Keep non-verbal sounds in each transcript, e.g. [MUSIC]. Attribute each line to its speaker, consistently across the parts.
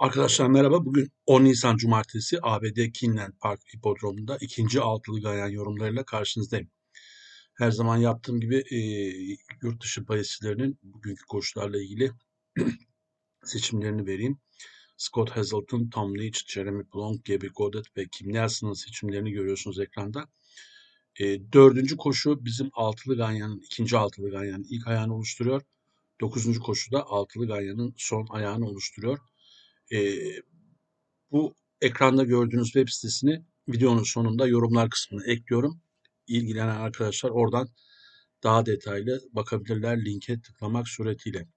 Speaker 1: Arkadaşlar merhaba. Bugün 10 Nisan Cumartesi ABD Kinland Park Hipodromu'nda ikinci altılı gayan yorumlarıyla karşınızdayım. Her zaman yaptığım gibi e, yurt dışı bahisçilerinin bugünkü koşularla ilgili [CLEARS THROAT] seçimlerini vereyim. Scott Hazelton, Tom Leach, Jeremy Plonk, Gabby Goddard ve Kim Nelson'ın seçimlerini görüyorsunuz ekranda. E, dördüncü koşu bizim altılı ganyanın, ikinci altılı ganyanın ilk ayağını oluşturuyor. Dokuzuncu koşu da altılı ganyanın son ayağını oluşturuyor. E, bu ekranda gördüğünüz web sitesini videonun sonunda yorumlar kısmına ekliyorum. İlgilenen arkadaşlar oradan daha detaylı bakabilirler linke tıklamak suretiyle.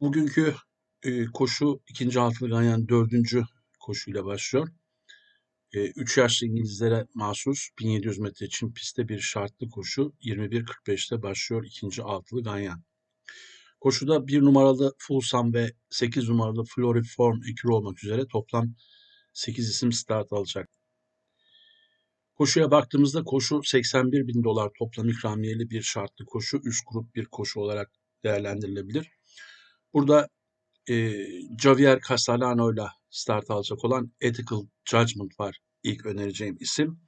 Speaker 1: Bugünkü e, koşu ikinci altılı ganyan dördüncü koşuyla başlıyor. 3 yaşlı İngilizlere mahsus 1700 metre çim pistte bir şartlı koşu 21.45'te başlıyor ikinci altılı ganyan. Koşuda 1 numaralı Fulsam ve 8 numaralı Floriform ekürü olmak üzere toplam 8 isim start alacak. Koşuya baktığımızda koşu 81 bin dolar toplam ikramiyeli bir şartlı koşu, üst grup bir koşu olarak değerlendirilebilir. Burada e, Javier Castellano ile start alacak olan Ethical Judgment var ilk önereceğim isim.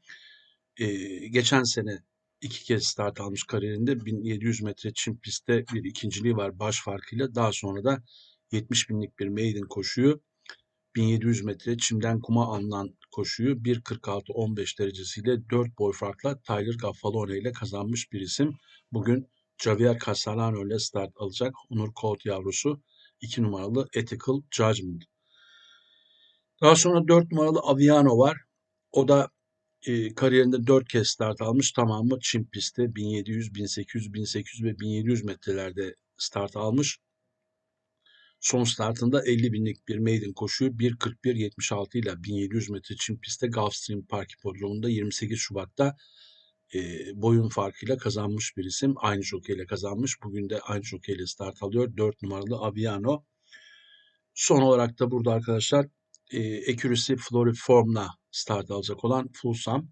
Speaker 1: E, geçen sene iki kez start almış kariyerinde 1700 metre çim pistte bir ikinciliği var baş farkıyla. Daha sonra da 70 binlik bir maiden koşuyu 1700 metre çimden kuma alınan koşuyu 1.46-15 derecesiyle 4 boy farkla Tyler Gaffalone ile kazanmış bir isim. Bugün Javier Castellano ile start alacak Onur Colt yavrusu 2 numaralı Ethical Judgment. Daha sonra 4 numaralı Aviano var. O da e, kariyerinde 4 kez start almış. Tamamı çim pistte 1700, 1800, 1800 ve 1700 metrelerde start almış. Son startında 50 binlik bir maiden koşuyu 1.41.76 ile 1700 metre çim pistte Gulfstream Park Hipodromu'nda 28 Şubat'ta e, boyun farkıyla kazanmış bir isim. Aynı jokeyle kazanmış. Bugün de aynı jokeyle start alıyor. 4 numaralı Aviano. Son olarak da burada arkadaşlar e, Accuracy Floriform'la start alacak olan Fulsam.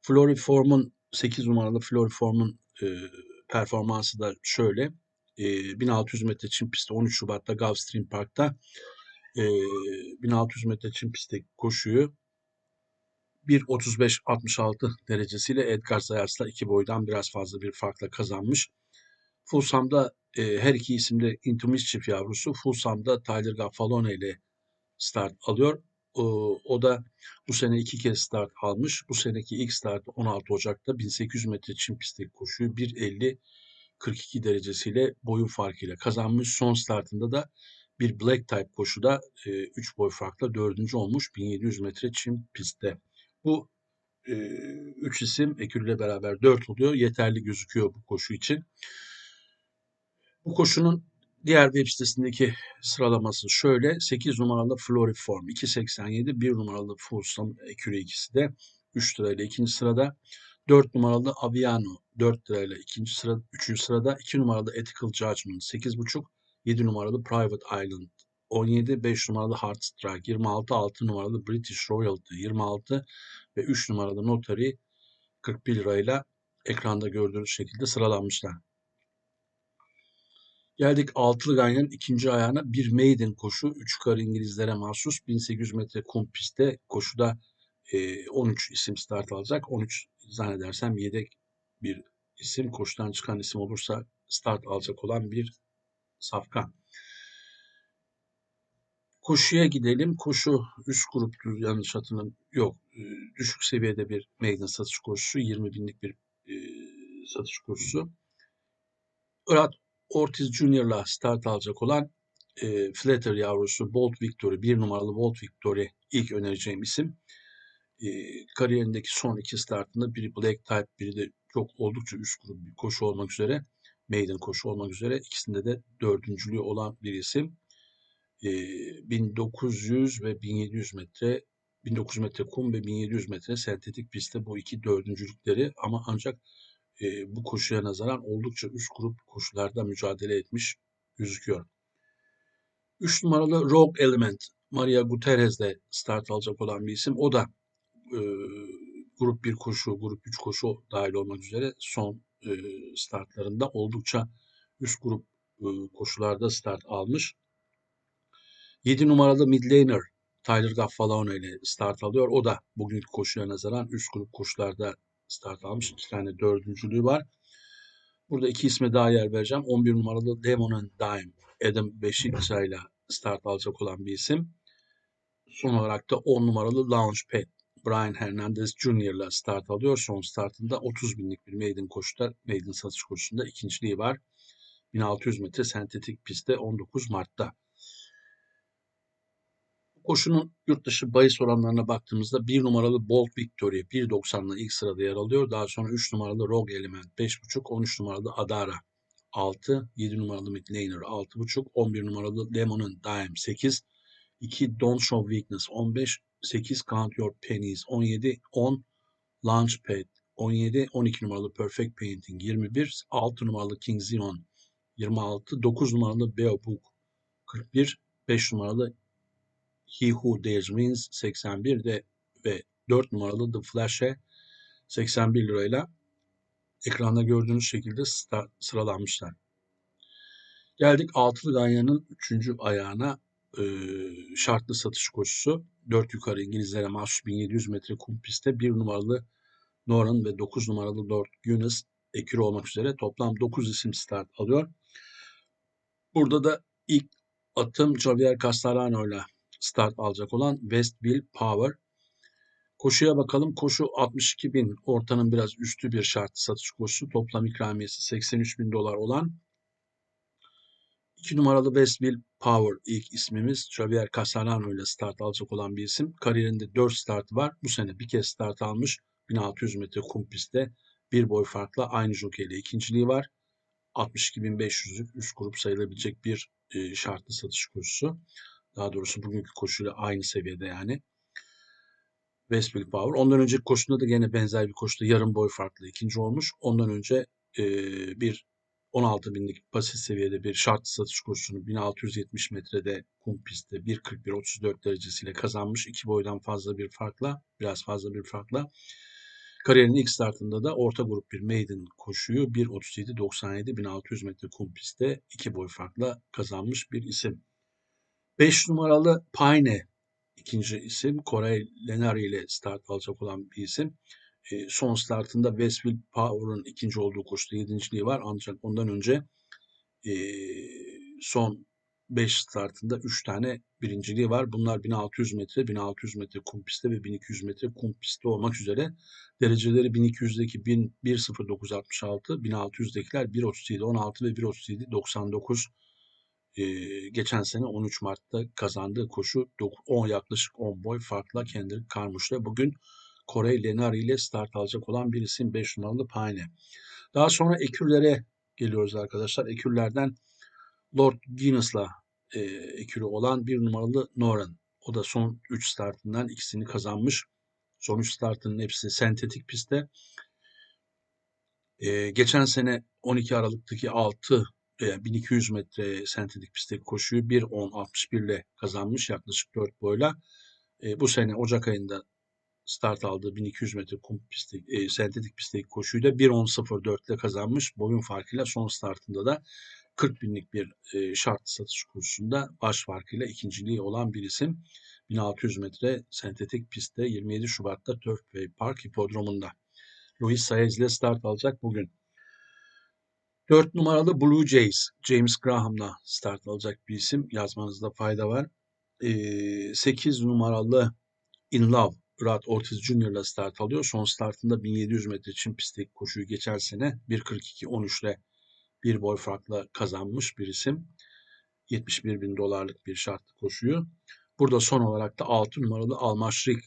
Speaker 1: Floriform'un 8 numaralı Floriform'un e, performansı da şöyle. E, 1600 metre çim pistte 13 Şubat'ta Gulfstream Park'ta e, 1600 metre çim pistte koşuyu 1.35-66 derecesiyle Edgar Zayars'la iki boydan biraz fazla bir farkla kazanmış. Fulsam'da e, her iki isimde Into Mischief yavrusu. Fulsam'da Tyler Gaffalone ile start alıyor. O, o da bu sene iki kez start almış. Bu seneki ilk start 16 Ocak'ta 1800 metre çim pistteki koşuyu 1.50 42 derecesiyle boyun farkıyla kazanmış. Son startında da bir black type koşuda 3 e, boy farkla dördüncü olmuş 1700 metre çim pistte. Bu e, üç isim ekürle beraber dört oluyor. Yeterli gözüküyor bu koşu için. Bu koşunun diğer web sitesindeki sıralaması şöyle. 8 numaralı Floriform 2.87, 1 numaralı Fulsam Eküre ikisi de 3 lirayla ikinci sırada. 4 numaralı Aviano 4 lirayla ikinci sıra, üçüncü sırada. 2 numaralı Ethical Judgment 8.5, 7 numaralı Private Island 17, 5 numaralı Heartstrike 26, 6 numaralı British Royalty 26 ve 3 numaralı Notary 41 lirayla ekranda gördüğünüz şekilde sıralanmışlar. Geldik altılı ganyanın ikinci ayağına bir maiden koşu. Üç kar İngilizlere mahsus 1800 metre kum pistte koşuda e, 13 isim start alacak. 13 zannedersem yedek bir isim koşudan çıkan isim olursa start alacak olan bir safkan. Koşuya gidelim. Koşu üst grup yanlış hatırlamıyorum. Yok. E, düşük seviyede bir maiden satış koşusu. 20 binlik bir e, satış koşusu. Irat Ortiz Junior'la start alacak olan e, Flatter yavrusu Bolt Victory, bir numaralı Bolt Victory ilk önereceğim isim. E, kariyerindeki son iki startında biri Black Type, biri de çok oldukça üst grup bir koşu olmak üzere, maiden koşu olmak üzere ikisinde de dördüncülüğü olan bir isim. 1900 ve 1700 metre 1900 metre kum ve 1700 metre sentetik pistte bu iki dördüncülükleri ama ancak e, bu koşuya nazaran oldukça üst grup koşularda mücadele etmiş gözüküyor. 3 numaralı Rogue Element Maria Gutierrez'de start alacak olan bir isim. O da e, grup 1 koşu, grup 3 koşu dahil olmak üzere son e, startlarında oldukça üst grup e, koşularda start almış. 7 numaralı midlaner Tyler Gaffalone ile start alıyor. O da bugünkü koşuya nazaran üst grup koşularda start almış. İki tane dördüncülüğü var. Burada iki isme daha yer vereceğim. 11 numaralı Demon and Dime. Adam Beşiktaş'a ile start alacak olan bir isim. Son olarak da 10 numaralı Launchpad. Brian Hernandez Jr. ile start alıyor. Son startında 30 binlik bir maiden koşuda, maiden satış koşusunda ikinciliği var. 1600 metre sentetik pistte 19 Mart'ta. Koşunun yurt dışı bahis oranlarına baktığımızda 1 numaralı Bolt Victory 1.90'la ilk sırada yer alıyor. Daha sonra 3 numaralı Rogue Element 5.5, 13 numaralı Adara 6, 7 numaralı Midlaner 6.5, 11 numaralı Lemon'un Dime 8, 2 Don't Show Weakness 15, 8 Count Your Pennies 17, 10 Launchpad 17, 12 numaralı Perfect Painting 21, 6 numaralı King Zion 26, 9 numaralı Beobook 41, 5 numaralı He Who Dares Wins 81 de ve 4 numaralı The Flash'e 81 lirayla ekranda gördüğünüz şekilde sıralanmışlar. Geldik altılı ganyanın 3. ayağına e, şartlı satış koşusu. 4 yukarı İngilizlere mahsus 1700 metre kum pistte 1 numaralı Noran ve 9 numaralı Lord Guinness ekürü olmak üzere toplam 9 isim start alıyor. Burada da ilk atım Javier Castarano ile start alacak olan Westville Power. Koşuya bakalım. Koşu 62 bin. Ortanın biraz üstü bir şartlı satış koşusu. Toplam ikramiyesi 83 bin dolar olan 2 numaralı Westville Power ilk ismimiz. Javier Casalano ile start alacak olan bir isim. Kariyerinde 4 startı var. Bu sene bir kez start almış. 1600 metre kum pistte bir boy farkla aynı jokeyle ikinciliği var. 62.500'lük üst grup sayılabilecek bir e, şartlı satış koşusu. Daha doğrusu bugünkü koşuyla aynı seviyede yani. Westfield Power. Ondan önceki koşusunda da gene benzer bir koşuda yarım boy farklı ikinci olmuş. Ondan önce e, bir 16 binlik basit seviyede bir şart satış koşusunu 1670 metrede kum pistte 1.41-34 derecesiyle kazanmış. iki boydan fazla bir farkla, biraz fazla bir farkla. Kariyerinin ilk startında da orta grup bir maiden koşuyu 1.37-97 1600 metre kum pistte iki boy farkla kazanmış bir isim. 5 numaralı Payne ikinci isim. Corey Lenari ile start alacak olan bir isim. E, son startında Westfield Power'ın ikinci olduğu koşuda yedinciliği var. Ancak ondan önce e, son 5 startında 3 tane birinciliği var. Bunlar 1600 metre, 1600 metre kum pistte ve 1200 metre kum pistte olmak üzere. Dereceleri 1200'deki 1.0966, 1600'dekiler 1.37.16 ve 1.37.99 e, geçen sene 13 Mart'ta kazandığı koşu 10 yaklaşık 10 boy farkla Kendrick Carmouche'la bugün Corey Lenari ile start alacak olan bir isim 5 numaralı Payne. Daha sonra ekürlere geliyoruz arkadaşlar. Ekürlerden Lord Guinness'la e, ekürü olan bir numaralı Noran. O da son 3 startından ikisini kazanmış. Son 3 startının hepsi sentetik pistte. E, geçen sene 12 Aralık'taki 6 1200 metre sentetik pistteki koşuyu 1.10.61 ile kazanmış yaklaşık 4 boyla. E, bu sene Ocak ayında start aldığı 1200 metre kum pisti, e, sentetik pistteki koşuyu da 1.10.04 ile kazanmış. Boyun farkıyla son startında da 40 binlik bir e, şartlı satış kursunda baş farkıyla ikinciliği olan bir isim. 1600 metre sentetik pistte 27 Şubat'ta Turfway Park Hipodromu'nda. Luis Saez ile start alacak bugün. 4 numaralı Blue Jays, James Graham'la start alacak bir isim. Yazmanızda fayda var. Ee, 8 numaralı In Love, Brad Ortiz Jr. ile start alıyor. Son startında 1700 metre Çin pistteki koşuyu geçen sene 1.42-13 ile bir boy farkla kazanmış bir isim. 71 bin dolarlık bir şartlı koşuyu. Burada son olarak da 6 numaralı Almaşrik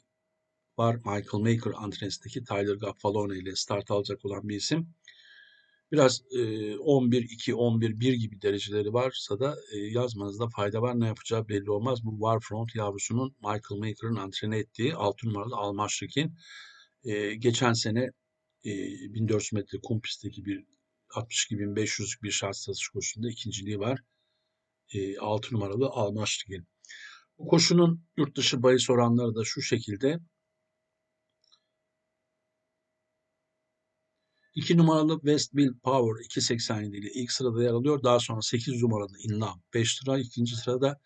Speaker 1: var. Michael Maker antrenisteki Tyler Gaffalone ile start alacak olan bir isim. Biraz e, 11, 2, 11, 1 gibi dereceleri varsa da e, yazmanızda fayda var. Ne yapacağı belli olmaz. Bu Warfront yavrusunun Michael Maker'ın antrene ettiği 6 numaralı Almaşrik'in e, geçen sene e, 1400 metre kum pistteki bir 62.500'lük bir şart satış koşusunda ikinciliği var. E, 6 numaralı Almaşrik'in. Bu koşunun yurt dışı bahis oranları da şu şekilde. 2 numaralı Westville Power 2.87 ile ilk sırada yer alıyor. Daha sonra 8 numaralı Inlam 5 lira. ikinci sırada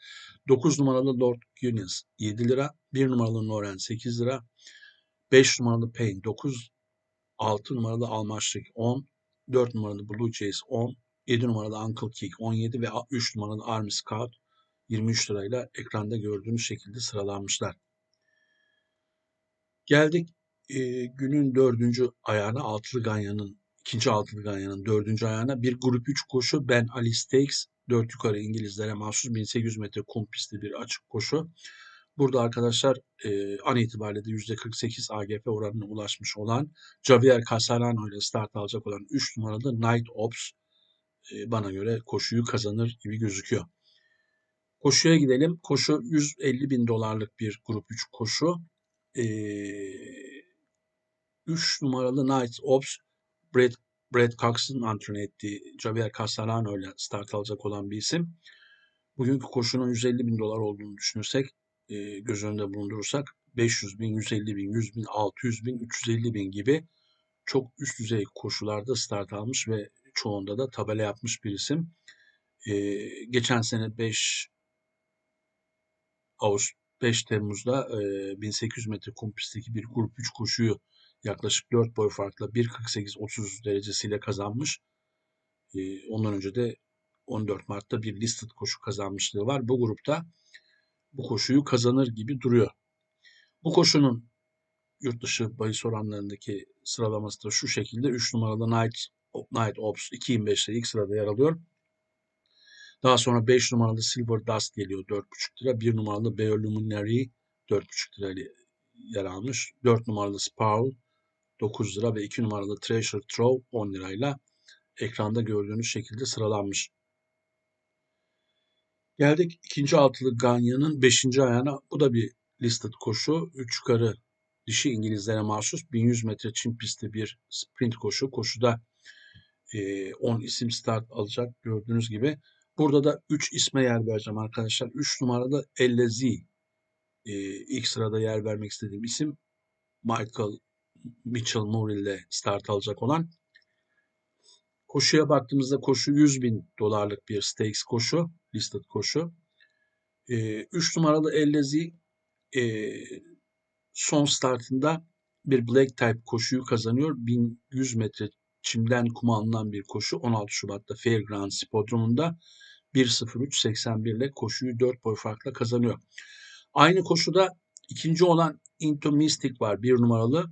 Speaker 1: 9 numaralı Lord Guinness 7 lira. 1 numaralı Noren 8 lira. 5 numaralı Payne 9. 6 numaralı Almaşrik 10. 4 numaralı Blue Jays 10. 7 numaralı Uncle Kick 17 ve 3 numaralı Army Scout 23 lirayla ekranda gördüğünüz şekilde sıralanmışlar. Geldik e, günün dördüncü ayağına altılı ganyanın ikinci altılı ganyanın dördüncü ayağına bir grup 3 koşu Ben Ali Stakes 4 yukarı İngilizlere mahsus 1800 metre kum pisti bir açık koşu. Burada arkadaşlar e, an itibariyle de %48 AGF oranına ulaşmış olan Javier Casalano ile start alacak olan 3 numaralı Night Ops e, bana göre koşuyu kazanır gibi gözüküyor. Koşuya gidelim. Koşu 150 bin dolarlık bir grup 3 koşu. E, 3 numaralı Night Ops Brad, Brad Cox'ın antrenör ettiği Javier Castellano ile start alacak olan bir isim. Bugünkü koşunun 150 bin dolar olduğunu düşünürsek, e, göz önünde bulundurursak 500 bin, 150 bin, 100 bin, 600 bin, 350 bin gibi çok üst düzey koşularda start almış ve çoğunda da tabela yapmış bir isim. E, geçen sene 5 Ağustos 5 Temmuz'da e, 1800 metre kum bir grup 3 koşuyu yaklaşık 4 boy farkla 1.48-30 derecesiyle kazanmış. E, ondan önce de 14 Mart'ta bir listed koşu kazanmışlığı var. Bu grupta bu koşuyu kazanır gibi duruyor. Bu koşunun yurt dışı bahis oranlarındaki sıralaması da şu şekilde. 3 numaralı Night, Night Ops 2.25'te ilk sırada yer alıyor. Daha sonra 5 numaralı Silver Dust geliyor 4.5 lira. 1 numaralı Bioluminary 4.5 lira yer almış. 4 numaralı Sparrow 9 lira ve 2 numaralı Treasure Trove 10 lirayla ekranda gördüğünüz şekilde sıralanmış. Geldik ikinci altılı Ganya'nın 5. ayağına. Bu da bir listed koşu. 3 yukarı dişi İngilizlere mahsus 1100 metre çim pisti bir sprint koşu. Koşuda 10 isim start alacak gördüğünüz gibi. Burada da 3 isme yer vereceğim arkadaşlar. 3 numarada Ellezi. İlk sırada yer vermek istediğim isim Michael Mitchell Moore ile start alacak olan. Koşuya baktığımızda koşu 100 bin dolarlık bir stakes koşu. Listed koşu. 3 ee, numaralı Ellezi e, son startında bir black type koşuyu kazanıyor. 1100 metre çimden kuma alınan bir koşu 16 Şubat'ta Fairgrounds Hipodromu'nda 1.03.81 ile koşuyu 4 boy farkla kazanıyor. Aynı koşuda ikinci olan Into Mystic var. Bir numaralı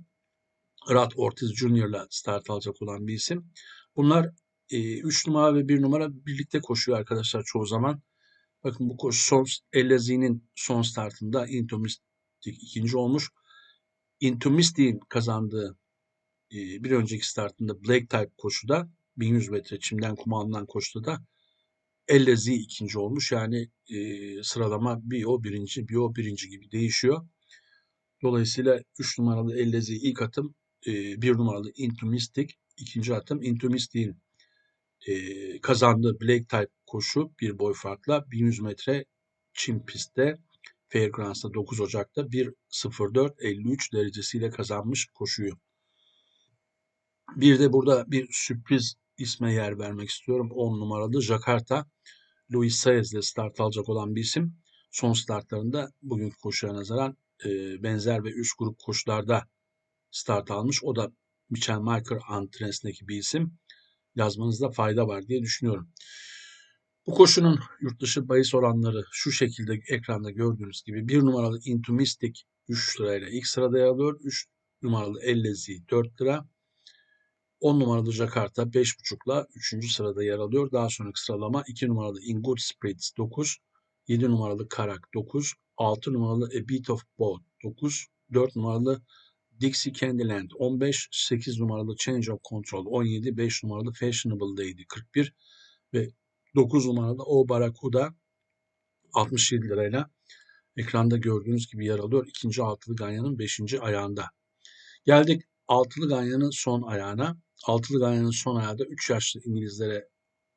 Speaker 1: Rad Ortiz Jr. start alacak olan bir isim. Bunlar 3 e, numara ve 1 numara birlikte koşuyor arkadaşlar çoğu zaman. Bakın bu koşu son Ellezi'nin son startında Into Mystic ikinci olmuş. Into Mystic'in kazandığı e, bir önceki startında Black Type koşuda 1100 metre çimden kuma alınan koşuda da Ellezi ikinci olmuş. Yani e, sıralama bir o birinci, bir o birinci gibi değişiyor. Dolayısıyla 3 numaralı Ellezi ilk atım, e, 1 numaralı Into Mystic ikinci atım. Into Mystic'in e, kazandığı Black Type koşu bir boy farkla 1100 metre çim pistte Fairgrounds'ta 9 Ocak'ta 1.04.53 derecesiyle kazanmış koşuyu. Bir de burada bir sürpriz isme yer vermek istiyorum. 10 numaralı Jakarta. Luis Saez ile start alacak olan bir isim. Son startlarında bugünkü koşuya nazaran e, benzer ve üst grup koşularda start almış. O da Michel Michael antrenesindeki bir isim. Yazmanızda fayda var diye düşünüyorum. Bu koşunun yurt dışı bahis oranları şu şekilde ekranda gördüğünüz gibi 1 numaralı Into Mystic 3 lirayla ilk sırada yer alıyor. 3 numaralı Ellezi 4 lira. 10 numaralı Jakarta 5.5'la 3. sırada yer alıyor. Daha sonraki sıralama 2 numaralı In Good Spirits 9, 7 numaralı Karak 9, 6 numaralı A Beat of Both 9, 4 numaralı Dixie Candyland 15, 8 numaralı Change of Control 17, 5 numaralı Fashionable Lady 41 ve 9 numaralı O Barakuda 67 lirayla ekranda gördüğünüz gibi yer alıyor. İkinci altılı ganyanın 5. ayağında. Geldik altılı ganyanın son ayağına. Altılı Ganyan'ın son ayağında 3 yaşlı İngilizlere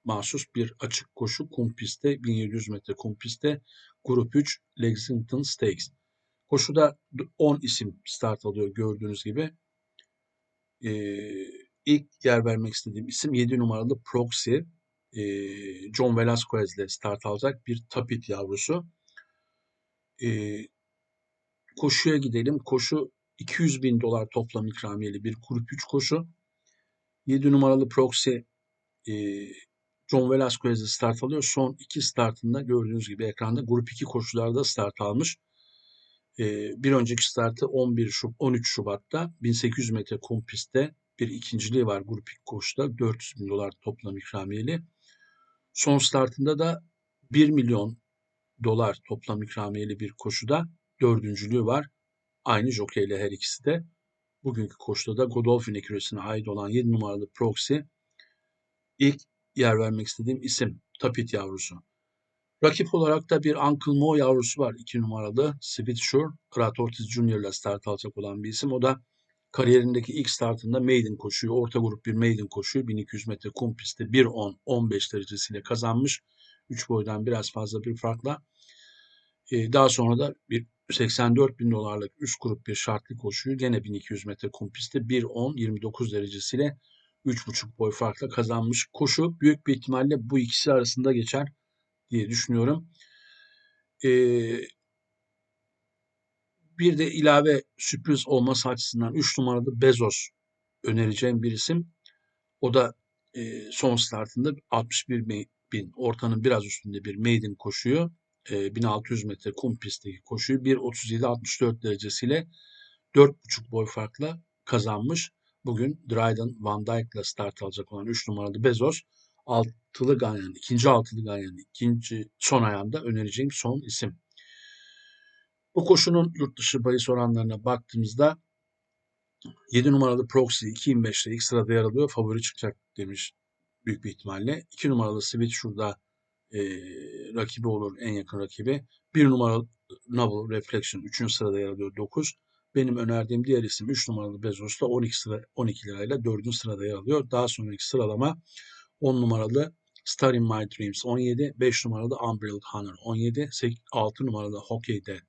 Speaker 1: mahsus bir açık koşu kum pistte 1700 metre kum pistte grup 3 Lexington Stakes. Koşuda 10 isim start alıyor gördüğünüz gibi. Ee, ilk yer vermek istediğim isim 7 numaralı Proxy. Ee, John Velasquez ile start alacak bir tapit yavrusu. Ee, koşuya gidelim. Koşu 200 bin dolar toplam ikramiyeli bir grup 3 koşu. 7 numaralı Proxy e, John Velasquez'de start alıyor. Son iki startında gördüğünüz gibi ekranda grup 2 koşularda start almış. E, bir önceki startı 11 Şubat, 13 Şubat'ta 1800 metre kum pistte bir ikinciliği var grup 2 koşuda 400 bin dolar toplam ikramiyeli. Son startında da 1 milyon dolar toplam ikramiyeli bir koşuda dördüncülüğü var. Aynı jokeyle her ikisi de. Bugünkü koşuda da Godolphin eküresine ait olan 7 numaralı Proxy ilk yer vermek istediğim isim Tapit yavrusu. Rakip olarak da bir Uncle Mo yavrusu var 2 numaralı Switchshore. Krat Ortiz Jr. ile start alacak olan bir isim. O da kariyerindeki ilk startında maiden koşuyu, orta grup bir maiden koşuyu 1200 metre kum pistte 1.10-15 derecesiyle kazanmış. 3 boydan biraz fazla bir farkla. Ee, daha sonra da bir 84 bin dolarlık üst grup bir şartlı koşuyu gene 1200 metre kum pistte 1.10-29 derecesiyle 3.5 boy farkla kazanmış. Koşu büyük bir ihtimalle bu ikisi arasında geçer diye düşünüyorum. Ee, bir de ilave sürpriz olması açısından 3 numaralı Bezos önereceğim bir isim. O da e, son startında 61 bin ortanın biraz üstünde bir maiden koşuyor. E, 1600 metre kum pistteki koşuyu 1.37-64 derecesiyle 4.5 boy farkla kazanmış. Bugün Dryden Van Dyke ile start alacak olan 3 numaralı Bezos altılı ganyan, ikinci altılı ganyan, ikinci son ayağında önereceğim son isim. Bu koşunun yurt dışı bahis oranlarına baktığımızda 7 numaralı Proxy 2.25'te ilk sırada yer alıyor. Favori çıkacak demiş büyük bir ihtimalle. 2 numaralı Switch şurada e, rakibi olur en yakın rakibi. 1 numaralı Novel Reflection 3. sırada yer alıyor 9. Benim önerdiğim diğer isim 3 numaralı Bezos da 12 sıra 12 lirayla 4. sırada yer alıyor. Daha sonraki sıralama 10 numaralı Star in My Dreams 17, 5 numaralı Umbrella Hunter 17, 8, 6 numaralı Hockey Dead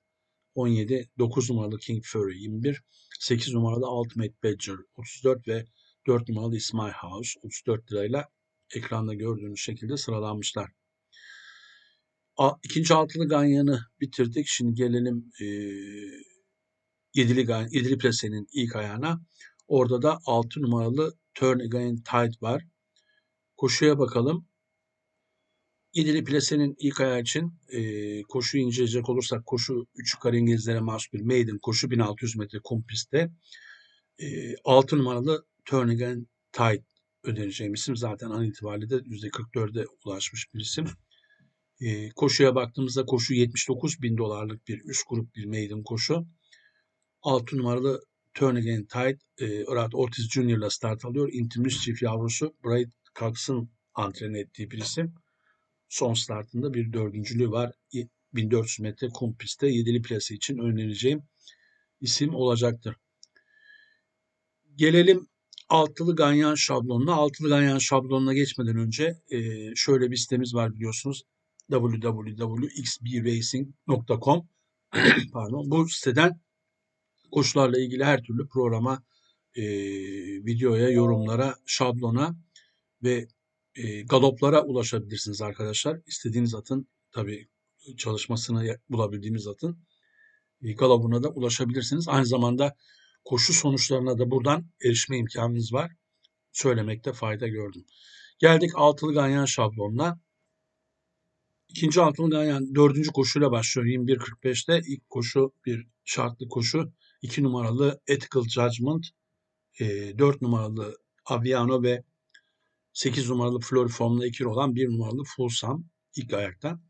Speaker 1: 17, 9 numaralı King Fury 21, 8 numaralı Ultimate Badger 34 ve 4 numaralı Is My House 34 lirayla ekranda gördüğünüz şekilde sıralanmışlar. A, ikinci altılı ganyanı bitirdik. Şimdi gelelim e, yedili, ganyan, yedili plasenin ilk ayağına. Orada da 6 numaralı Turn Again Tide var. Koşuya bakalım. Yedili plasenin ilk ayağı için e, koşuyu inceleyecek olursak koşu 3 yukarı İngilizlere mahsus bir maiden koşu 1600 metre kum pistte. E, 6 numaralı Turn Again Tide önereceğim isim zaten an itibariyle de %44'e ulaşmış bir isim. E, koşuya baktığımızda koşu 79 bin dolarlık bir üst grup bir maiden koşu. 6 numaralı Turn Again Tide e, Rad Ortiz Jr. ile start alıyor. Intimus çift yavrusu Bright Cox'ın antren ettiği bir isim. Son startında bir dördüncülüğü var. 1400 metre kum pistte yedili plase için önereceğim isim olacaktır. Gelelim altılı ganyan şablonuna. Altılı ganyan şablonuna geçmeden önce e, şöyle bir sitemiz var biliyorsunuz. www.xbracing.com [CLEARS THROAT] Pardon. Bu siteden koşularla ilgili her türlü programa, e, videoya, yorumlara, şablona ve e, galoplara ulaşabilirsiniz arkadaşlar. İstediğiniz atın tabii çalışmasını bulabildiğiniz atın e, galopuna da ulaşabilirsiniz. Aynı zamanda koşu sonuçlarına da buradan erişme imkanınız var. Söylemekte fayda gördüm. Geldik altılı ganyan şablonuna. İkinci altılı ganyan dördüncü koşuyla başlıyor 21.45'te. İlk koşu bir şartlı koşu. 2 numaralı Ethical Judgment, 4 numaralı Aviano ve 8 numaralı Floriform'la ikili olan 1 numaralı Fulsam ilk ayakta.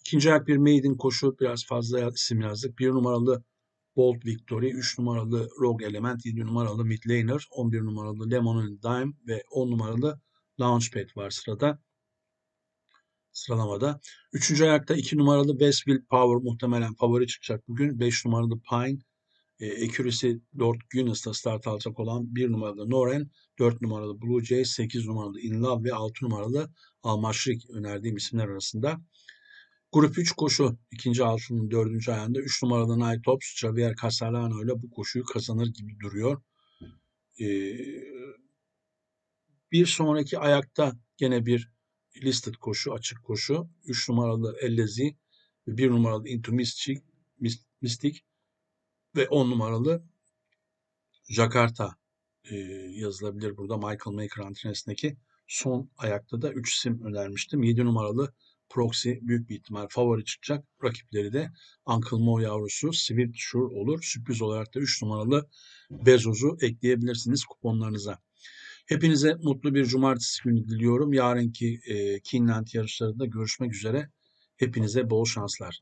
Speaker 1: İkinci ayak bir maiden koşu biraz fazla isim yazdık. 1 numaralı Bolt Victory, 3 numaralı Rogue Element, 7 numaralı Midlaner, 11 numaralı Lemon and Dime ve 10 numaralı Launchpad var sırada. Sıralamada. Üçüncü ayakta 2 numaralı Best Will Power muhtemelen favori çıkacak bugün. 5 numaralı Pine, e, accuracy Lord Guinness'ta start alacak olan 1 numaralı Noren, 4 numaralı Blue Jay, 8 numaralı In Love ve 6 numaralı Almaşrik önerdiğim isimler arasında. Grup 3 koşu ikinci altının dördüncü ayağında 3 numaralı Night Ops Javier Castellano ile bu koşuyu kazanır gibi duruyor. Ee, Bir sonraki ayakta gene bir listed koşu, açık koşu. 3 numaralı Ellezi ve 1 numaralı Into Mystic, Mystic ve 10 numaralı Jakarta e, yazılabilir burada Michael Maker antrenesindeki son ayakta da 3 isim önermiştim. 7 numaralı Proxy büyük bir ihtimal favori çıkacak. Rakipleri de Uncle Mo yavrusu Swift Sure olur. Sürpriz olarak da 3 numaralı Bezos'u ekleyebilirsiniz kuponlarınıza. Hepinize mutlu bir cumartesi günü diliyorum. Yarınki e, Kinland yarışlarında görüşmek üzere. Hepinize bol şanslar.